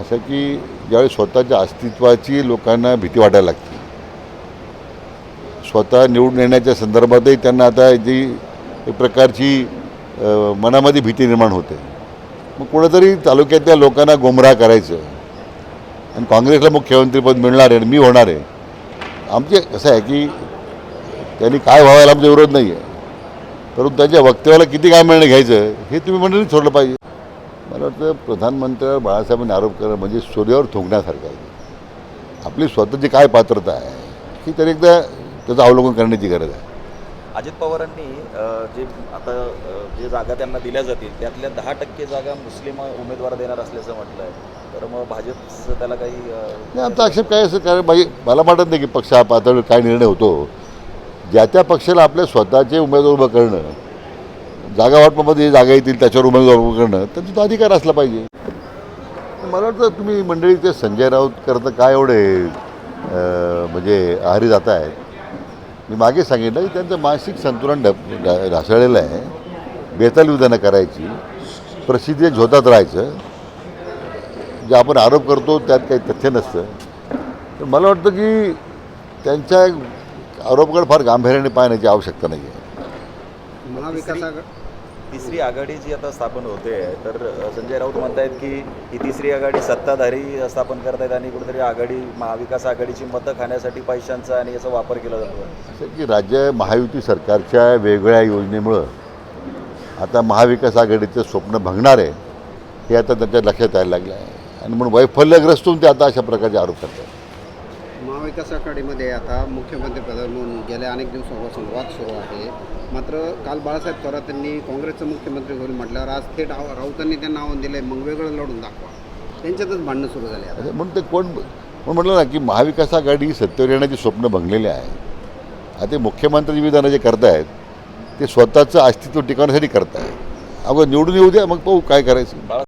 असं की ज्यावेळी स्वतःच्या अस्तित्वाची लोकांना भीती वाटायला लागते. स्वतः निवडून येण्याच्या संदर्भातही त्यांना आता जी एक प्रकारची मनामध्ये भीती निर्माण होते. मग कुठेतरी तालुक्यातल्या लोकांना गुमराह करायचं. आणि काँग्रेसला मुख्यमंत्रीपद मिळणार आहे आणि मी होणार आहे. आमचे कसं आहे की त्यांनी काय व्हायला आमचा विरोध नाही आहे परंतु त्यांच्या वक्तव्याला किती काय मिळणं घ्यायचं हे तुम्ही मंडळी सोडलं पाहिजे. मला वाटतं प्रधानमंत्र्यावर बाळासाहेबांनी आरोप करणं म्हणजे सूर्यावर थुंकण्यासारखं आहे. आपली स्वतःची काय पात्रता आहे ही तर एकदा त्याचं अवलोकन करण्याची गरज आहे. अजित पवारांनी जे आता जे जागा त्यांना दिल्या जातील त्यातल्या दहा टक्के जागा मुस्लिम उमेदवार देणार असल्याचं म्हटलं आहे तर मग भाजपचं त्याला काही नाही आमचा आक्षेप काय असं कारण मला वाटत नाही की पक्ष पातळीवर काय निर्णय होतो. ज्या त्या पक्षाला आपल्या स्वतःचे उमेदवार उभं करणं जागा वाटपामध्ये जागा येतील त्याच्यावर उमेदवार उभं करणं त्यांचा तो अधिकार असला पाहिजे. मला वाटतं तुम्ही मंडळी ते संजय राऊत करता काय एवढे म्हणजे आहारी जात आहेत? मी मागे सांगितलं की त्यांचं मानसिक संतुलन ढ ढासळलेलं आहे. बेताल विधानं करायची प्रसिद्धी झोतात राहायचं. जे आपण आरोप करतो त्यात काही तथ्य नसतं. तर मला वाटतं की त्यांच्या आरोपाकडे फार गांभीर्याने पाहण्याची आवश्यकता नाही आहे महाविकास तिसरी आघाडी जी आता स्थापन होते तर संजय राऊत म्हणतायत की ही तिसरी आघाडी सत्ताधारी स्थापन करतायत आणि कुठेतरी आघाडी महाविकास आघाडीची मतं खाण्यासाठी पैशांचा आणि याचा वापर केला जातो. असं की राज्य महायुती सरकारच्या वेगवेगळ्या योजनेमुळं आता महाविकास आघाडीचं स्वप्न भंगणार आहे हे आता त्यांच्या लक्षात यायला लागलं आहे आणि म्हणून वैफल्यग्रस्त होऊन ते आता अशा प्रकारचे आरोप करतात महाविकास आघाडीमध्ये आता मुख्यमंत्री प्रधान म्हणून गेल्या अनेक दिवसापासून वाद सुरू आहे. मात्र काल बाळासाहेब थोरात यांनी काँग्रेसचं मुख्यमंत्री होईल म्हटल्यावर आज थेट राऊतांनी त्यांना आव्हान दिलंय मग वेगळं लढून दाखवा. त्यांच्यातच भांडणं सुरू झाले आता. म्हणून ते कोण म्हणून म्हटलं ना की महाविकास आघाडी सत्तेवर येण्याची स्वप्न भंगलेले आहे. आता ते मुख्यमंत्री विधानं जे करतायत ते स्वतःचं अस्तित्व टिकवण्यासाठी करतायत. अगं निवडून येऊ द्या मग पाहू काय करायचं. बाळा